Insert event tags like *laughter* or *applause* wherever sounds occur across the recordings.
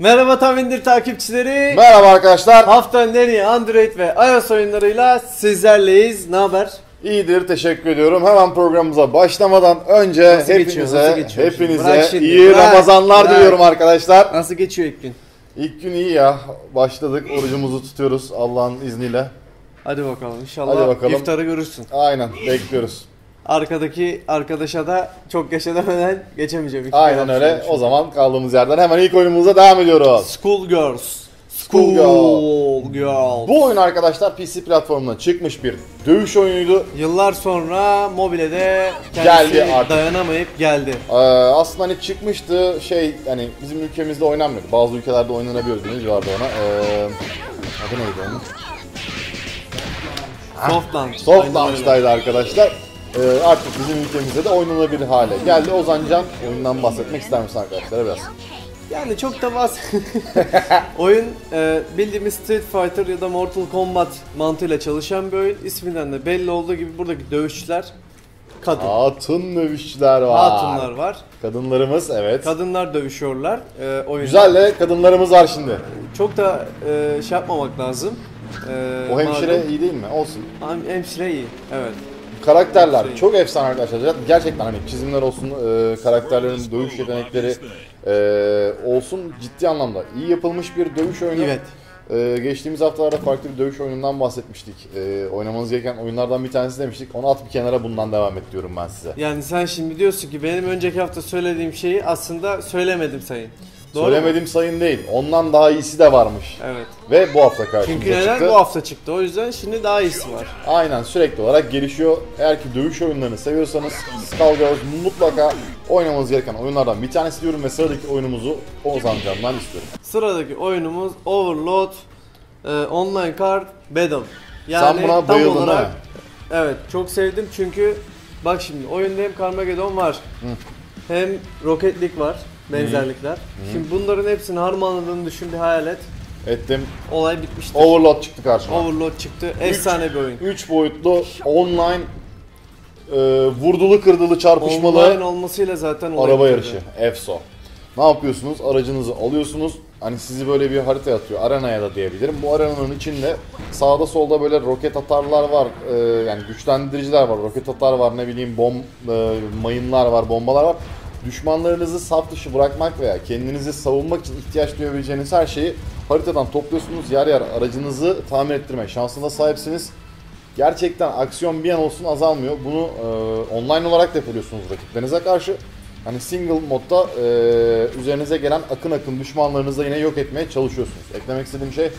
Merhaba Tam İndir takipçileri. Merhaba arkadaşlar. Haftanın en iyi Android ve iOS oyunlarıyla sizlerleyiz. Ne haber? İyidir teşekkür ediyorum. Hemen programımıza başlamadan önce Nasıl geçiyor, hepinize nasıl geçiyor hepinize şimdi, iyi bırak, Ramazanlar bırak. diliyorum arkadaşlar. Nasıl geçiyor ilk gün? İlk gün iyi ya. Başladık. Orucumuzu tutuyoruz Allah'ın izniyle. Hadi bakalım inşallah Hadi bakalım. iftarı görürsün. Aynen bekliyoruz. Arkadaki arkadaşa da çok edemeden geçemeyeceğim. İki Aynen kere öyle. O zaman kaldığımız yerden hemen ilk oyunumuza devam ediyoruz. School Girls. School School Girls. Bu oyun arkadaşlar PC platformuna çıkmış bir dövüş oyunuydu. Yıllar sonra mobile de kendisi Geldi artık. dayanamayıp geldi. Ee, aslında hani çıkmıştı şey hani bizim ülkemizde oynanmıyordu. Bazı ülkelerde oynanabiliyordu. Ne diyorlardı ona? Ee, adı neydi onun? Soft launch. Soft Aynen öyle. launch'taydı arkadaşlar. Ee, artık bizim ülkemizde de oynanabilir hale geldi. Ozancan oyundan bahsetmek ister misin arkadaşlar biraz? Yani çok da bas. *laughs* oyun e, bildiğimiz Street Fighter ya da Mortal Kombat mantığıyla çalışan bir oyun. İsminden de belli olduğu gibi buradaki dövüşçüler kadın. Hatun dövüşçüler var. Hatunlar var. Kadınlarımız evet. Kadınlar dövüşüyorlar e, oyunda. Güzel de kadınlarımız var şimdi. Çok da e, şey yapmamak lazım. E, O hemşire malum- iyi değil mi? Olsun. Hem- hemşire iyi. Evet. Karakterler çok efsane arkadaşlar. Gerçekten hani çizimler olsun, e, karakterlerin dövüş yetenekleri e, olsun ciddi anlamda iyi yapılmış bir dövüş oyunu. Evet. E, geçtiğimiz haftalarda farklı bir dövüş oyunundan bahsetmiştik. E, oynamanız gereken oyunlardan bir tanesi demiştik. Onu at bir kenara bundan devam et diyorum ben size. Yani sen şimdi diyorsun ki benim önceki hafta söylediğim şeyi aslında söylemedim sayın. Doğru mu? Söylemedim sayın değil. Ondan daha iyisi de varmış. Evet. Ve bu hafta karşımıza Çünkü neden çıktı. bu hafta çıktı. O yüzden şimdi daha iyisi var. Aynen sürekli olarak gelişiyor. Eğer ki dövüş oyunlarını seviyorsanız Skullgirls mutlaka oynamanız gereken oyunlardan bir tanesi diyorum ve sıradaki oyunumuzu Ozan Can'dan istiyorum. Sıradaki oyunumuz Overload e, Online Card Battle. Yani Sen buna tam bayıldın olarak evet çok sevdim çünkü bak şimdi oyunda hem Carmageddon var hem Rocket League var benzerlikler. Şimdi bunların hepsini harmanladığını düşün bir hayal et. Ettim. Olay bitmiştir. Overlord çıktı karşıma. Overload çıktı. Efsane bir oyun. 3 boyutlu online e, vurdulu kırdılı çarpışmalı Online olmasıyla zaten olay araba bitirdi. yarışı. EFSO. Ne yapıyorsunuz? Aracınızı alıyorsunuz. Hani sizi böyle bir harita atıyor. Arenaya da diyebilirim. Bu arenanın içinde sağda solda böyle roket atarlar var. Ee, yani güçlendiriciler var. Roket atar var. Ne bileyim bom e, mayınlar var, bombalar var. Düşmanlarınızı saf dışı bırakmak veya kendinizi savunmak için ihtiyaç duyabileceğiniz her şeyi haritadan topluyorsunuz. Yer yer aracınızı tamir ettirme şansına sahipsiniz. Gerçekten aksiyon bir an olsun azalmıyor. Bunu e, online olarak da yapıyorsunuz rakiplerinize karşı. Hani single modda e, üzerinize gelen akın akın düşmanlarınızı yine yok etmeye çalışıyorsunuz. Eklemek istediğim şey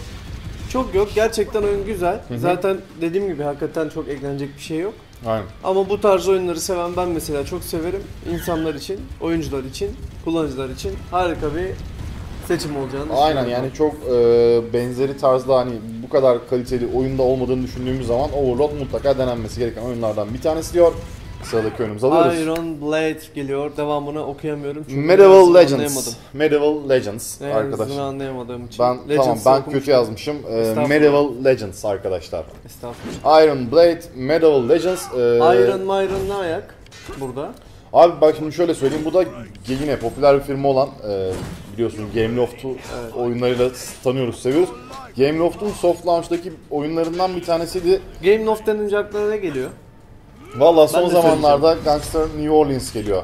Çok yok. Gerçekten oyun güzel. Zaten dediğim gibi hakikaten çok eklenecek bir şey yok. aynen. Ama bu tarz oyunları seven ben mesela çok severim. İnsanlar için, oyuncular için, kullanıcılar için harika bir seçim olacağını Aynen yani çok e, benzeri tarzda hani bu kadar kaliteli oyunda olmadığını düşündüğümüz zaman Overlord mutlaka denenmesi gereken oyunlardan bir tanesi diyor. Sıradaki oyunumuzu alıyoruz. Iron Blade geliyor. Devamını okuyamıyorum çünkü Medieval Legends. Medieval Legends Ne arkadaşlar. anlayamadığım için. Ben Legends'ı tamam ben okumuştum. kötü yazmışım. Ee. Medieval Legends arkadaşlar. Estağfurullah. Iron Blade, Medieval Legends. ee, Iron Myron ne ayak burada? Abi bak şimdi şöyle söyleyeyim. Bu da yine popüler bir firma olan ee, biliyorsun Gameloft'u Evet. oyunlarıyla tanıyoruz, seviyoruz. Gameloft'un soft launch'taki oyunlarından bir tanesiydi. Game Loft denince aklına ne geliyor? Valla son de zamanlarda Gangster New Orleans geliyor.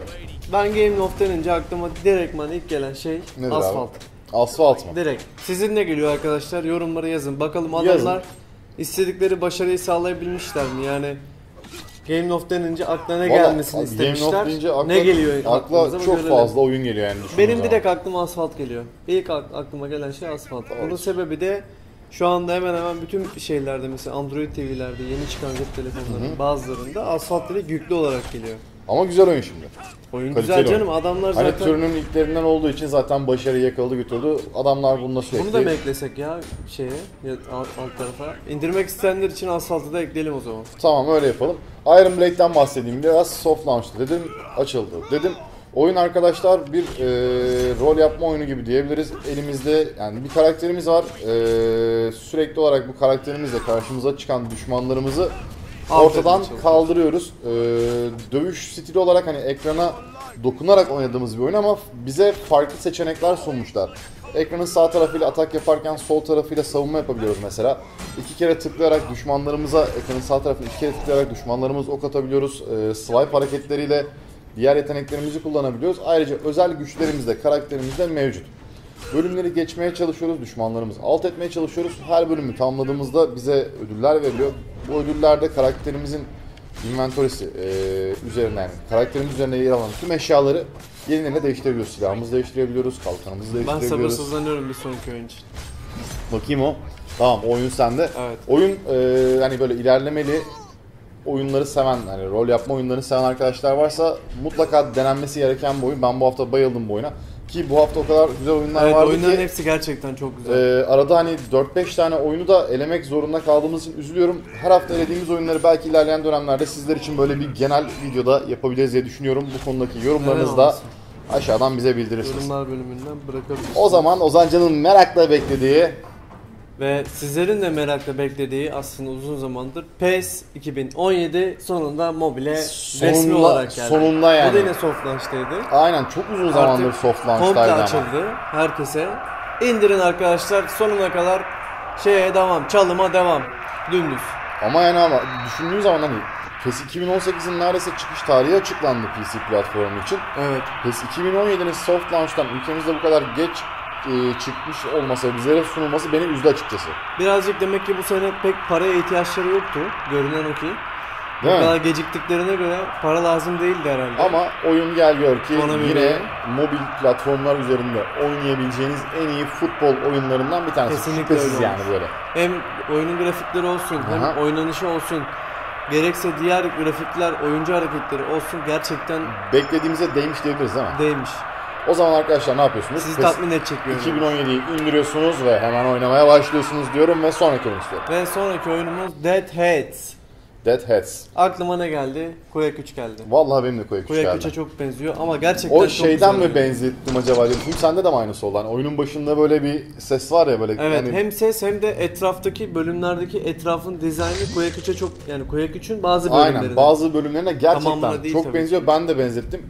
Ben Game Loft denince aklıma direktman ilk gelen şey Nedir asfalt. abi? Asfalt mı? Direkt. Sizin ne geliyor arkadaşlar? Yorumlara yazın. Bakalım Yazın. adamlar istedikleri başarıyı sağlayabilmişler mi? Yani Game of denince aklına ne gelmesini abi, Game istemişler. Deyince akla, ne geliyor akla çok görelim. fazla oyun geliyor yani Benim zaman. direkt aklıma asfalt geliyor. İlk ak- aklıma gelen şey asfalt. Bunun sebebi de şu anda hemen hemen bütün şeylerde mesela Android TV'lerde yeni çıkan cep telefonlarının bazılarında asfalt direkt yüklü olarak geliyor. Ama güzel oyun şimdi. Oyun Kaliteli güzel canım oyun. adamlar Hani zaten türünün ilklerinden olduğu için zaten başarıyı yakaladı götürdü. Adamlar bununla sürekli... bunu da mı eklesek ya şeye ya alt, alt tarafa? İndirmek isteyenler için asfaltı da ekleyelim o zaman. Tamam öyle yapalım. Iron Blade'den bahsedeyim biraz. Soft launch'ta dedim, açıldı dedim. Oyun arkadaşlar bir e, rol yapma oyunu gibi diyebiliriz. Elimizde yani bir karakterimiz var. E, sürekli olarak bu karakterimizle karşımıza çıkan düşmanlarımızı ortadan kaldırıyoruz. E, dövüş stili olarak hani ekrana dokunarak oynadığımız bir oyun ama bize farklı seçenekler sunmuşlar. Ekranın sağ tarafıyla atak yaparken sol tarafıyla savunma yapabiliyoruz mesela. İki kere tıklayarak düşmanlarımıza, ekranın sağ tarafına iki kere tıklayarak düşmanlarımıza ok atabiliyoruz. Ee, swipe hareketleriyle diğer yeteneklerimizi kullanabiliyoruz. Ayrıca özel güçlerimiz de karakterimizde mevcut. Bölümleri geçmeye çalışıyoruz, düşmanlarımızı alt etmeye çalışıyoruz. Her bölümü tamamladığımızda bize ödüller veriliyor. Bu ödüllerde karakterimizin inventorisi e, üzerine yani karakterimiz üzerine yer alan tüm eşyaları yenilerine değiştirebiliyoruz. Silahımızı değiştirebiliyoruz, kalkanımızı Ben değiştirebiliyoruz. sabırsızlanıyorum bir sonraki oyun için. Bakayım o. Tamam oyun sende. Evet. Oyun e, hani böyle ilerlemeli oyunları seven, hani rol yapma oyunlarını seven arkadaşlar varsa mutlaka denenmesi gereken bir oyun. Ben bu hafta bayıldım bu oyuna. Ki bu hafta o kadar güzel oyunlar Evet vardı oyunların ki hepsi gerçekten çok güzel. e, arada hani 4-5 tane oyunu da elemek zorunda kaldığımız için üzülüyorum. Her hafta elediğimiz oyunları belki ilerleyen dönemlerde sizler için böyle bir genel videoda yapabiliriz diye düşünüyorum. Bu konudaki yorumlarınızı da aşağıdan bize bildirirsiniz. Yorumlar bölümünden bırakabilirsiniz. O zaman Ozancan'ın merakla beklediği Ve sizlerin de merakla beklediği aslında uzun zamandır PES 2017 sonunda mobile resmi Sonunda- olarak geldi. sonunda yani. Bu da yine soft launch'taydı. aynen çok uzun zamandır Artık soft Komple launch'taydı ama. açıldı herkese. İndirin arkadaşlar sonuna kadar şeye devam, çalıma devam. Dümdüz. Ama yani ama düşündüğün zaman hani PES 2018'in neredeyse çıkış tarihi açıklandı PC platformu için. Evet. PES 2017'nin soft launch'tan ülkemizde bu kadar geç e, çıkmış olması, bizlere sunulması beni üzdü açıkçası. Birazcık demek ki bu sene pek paraya ihtiyaçları yoktu. Görünen o ki. Bu Değil mi? kadar geciktiklerine göre para lazım değildi herhalde. Ama oyun gel gör ki Ona yine göre- mobil platformlar üzerinde oynayabileceğiniz en iyi futbol oyunlarından bir tanesi. Kesinlikle Şüphesiz öyle yani olmuş. böyle. Hem oyunun grafikleri olsun, hem Aha. oynanışı olsun, gerekse diğer grafikler, oyuncu hareketleri olsun gerçekten Beklediğimize değmiş diyebiliriz mi? değmiş. O zaman arkadaşlar ne yapıyorsunuz? Sizi PES tatmin edecek bir oyun. 2017'yi indiriyorsunuz ve hemen oynamaya başlıyorsunuz diyorum ve sonraki oyun istiyorum. Ve sonraki oyunumuz Dead Heads. Dead Heads. Aklıma ne geldi? Quake 3 geldi. Vallahi benim de Quake 3 Quake geldi. 3'e çok benziyor ama gerçekten O çok şeyden güzel mi oyun. benzettim acaba. Çünkü sende de mi aynısı oldu? Hani oyunun başında böyle bir ses var ya böyle. Evet hani- hem ses hem de etraftaki bölümlerdeki etrafın dizaynı Quake 3'e çok yani Quake 3'ün bazı Aynen bölümlerine. bazı bölümlerine gerçekten Tamamına değil çok tabii benziyor. Ben de benzettim.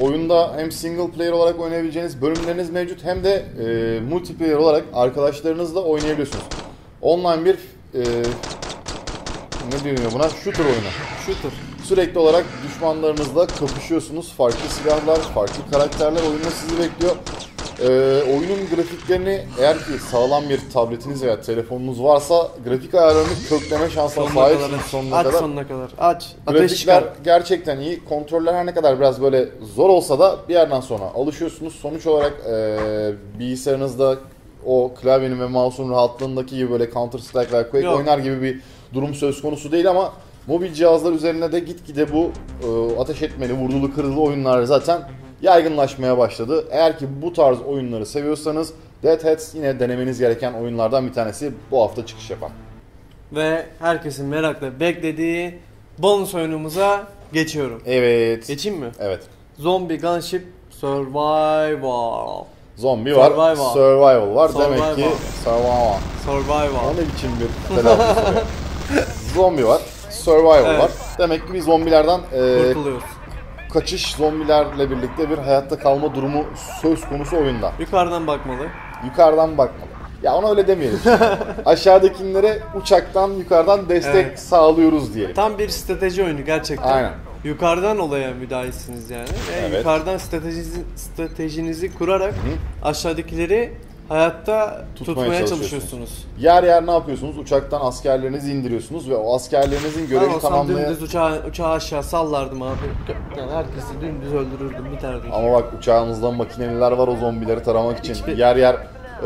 Oyunda hem single player olarak oynayabileceğiniz bölümleriniz mevcut hem de e, multiplayer olarak arkadaşlarınızla oynayabiliyorsunuz. Online bir e, ne deniyor buna? Shooter oyunu. Shooter. Sürekli olarak düşmanlarınızla kapışıyorsunuz. Farklı silahlar, farklı karakterler oyunda sizi bekliyor. Ee, oyunun grafiklerini eğer ki sağlam bir tabletiniz veya telefonunuz varsa grafik ayarlarını kökleme şansına Sonuna sahipsiniz kadar. sonuna Aç kadar. sonuna kadar. Aç. Ateş Grafikler çıkar. gerçekten iyi. Kontroller her ne kadar biraz böyle zor olsa da bir yerden sonra alışıyorsunuz. Sonuç olarak e, bilgisayarınızda o klavyenin ve mouse'un rahatlığındaki gibi böyle Counter Strike veya Quake Yok. oynar gibi bir durum söz konusu değil ama mobil cihazlar üzerinde de gitgide bu e, ateş etmeli, vurdulu kırılı oyunlar zaten yaygınlaşmaya başladı. Eğer ki bu tarz oyunları seviyorsanız Dead Heads yine denemeniz gereken oyunlardan bir tanesi bu hafta çıkış yapan. Ve herkesin merakla beklediği bonus oyunumuza geçiyorum. Evet. Geçeyim mi? Evet. Zombie Gunship Survival. Zombi var, Survival. survival var. Demek Survival. ki survival. Survival. O ne biçim bir telaffuz? *laughs* Zombi var, survival Evet. var. Demek ki bir zombilerden e, Kurtuluyoruz. Kaçış zombilerle birlikte bir hayatta kalma durumu söz konusu oyunda. Yukarıdan bakmalı. Yukarıdan bakmalı. Ya ona öyle demeyelim. *laughs* Aşağıdakilere uçaktan yukarıdan destek Evet. sağlıyoruz diyelim. Tam bir strateji oyunu gerçekten. Aynen. Yukarıdan olaya müdahilsiniz yani. Ve Evet. yukarıdan stratejinizi, stratejinizi kurarak aşağıdakileri hayatta tutmaya, çalışıyorsunuz. çalışıyorsunuz. Yer yer ne yapıyorsunuz? Uçaktan askerlerinizi indiriyorsunuz ve o askerlerinizin Ben görevi olsam tamamlayan... dümdüz uçağı, uçağı aşağı sallardım abi. Yani herkesi dümdüz öldürürdüm biterdi. Ama bak uçağınızda makineliler var o zombileri taramak için. Hiçbir- Yer yer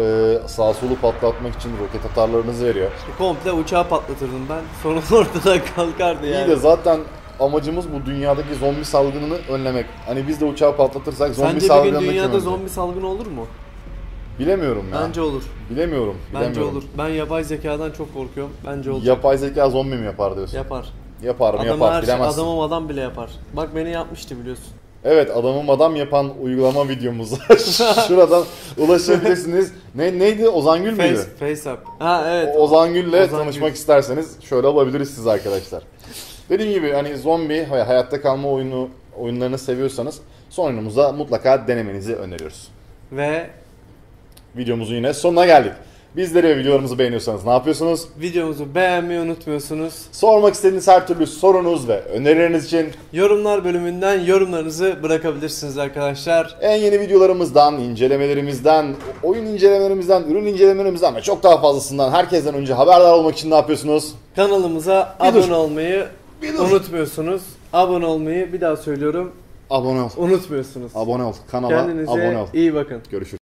e, sağ solu patlatmak için roket atarlarınızı veriyor. Komple uçağı patlatırdım ben. Sorun *laughs* ortadan kalkardı yani. İyi de zaten amacımız bu dünyadaki zombi salgınını önlemek. Hani biz de uçağı patlatırsak zombi Sence bir salgınını gün kim dünyada önleyecek? zombi salgını olur mu? Bilemiyorum ya. Bence olur. Bilemiyorum. Bence bilemiyorum. olur. Ben yapay zekadan çok korkuyorum. Bence olur. Yapay zeka zombi mi yapar diyorsun? Yapar. Yapar mı Adamı yapar her şey, bilemezsin. adamım adam bile yapar. Bak beni yapmıştı biliyorsun. Evet adamım adam yapan uygulama videomuz var. *laughs* Şuradan ulaşabilirsiniz. ne neydi? Ozan Gül müydü? Face, face up. Ha evet. O- Ozan Gül'le Ozan tanışmak Gül. isterseniz şöyle olabiliriz siz arkadaşlar. Dediğim gibi hani zombi hayatta kalma oyunu oyunlarını seviyorsanız son oyunumuza mutlaka denemenizi öneriyoruz. Ve videomuzun yine sonuna geldik. Bizleri ve videolarımızı beğeniyorsanız ne yapıyorsunuz? Videomuzu beğenmeyi unutmuyorsunuz. Sormak istediğiniz her türlü sorunuz ve önerileriniz için Yorumlar bölümünden yorumlarınızı bırakabilirsiniz arkadaşlar. en yeni videolarımızdan, incelemelerimizden, oyun incelemelerimizden, ürün incelemelerimizden ve çok daha fazlasından herkesten önce haberdar olmak için ne yapıyorsunuz? Kanalımıza Bir dur. abone olmayı Bir dur. unutmuyorsunuz. Abone olmayı bir daha söylüyorum. Abone ol. Unutmuyorsunuz. Abone ol. Kanala Kendinize abone ol. iyi bakın. Görüşürüz.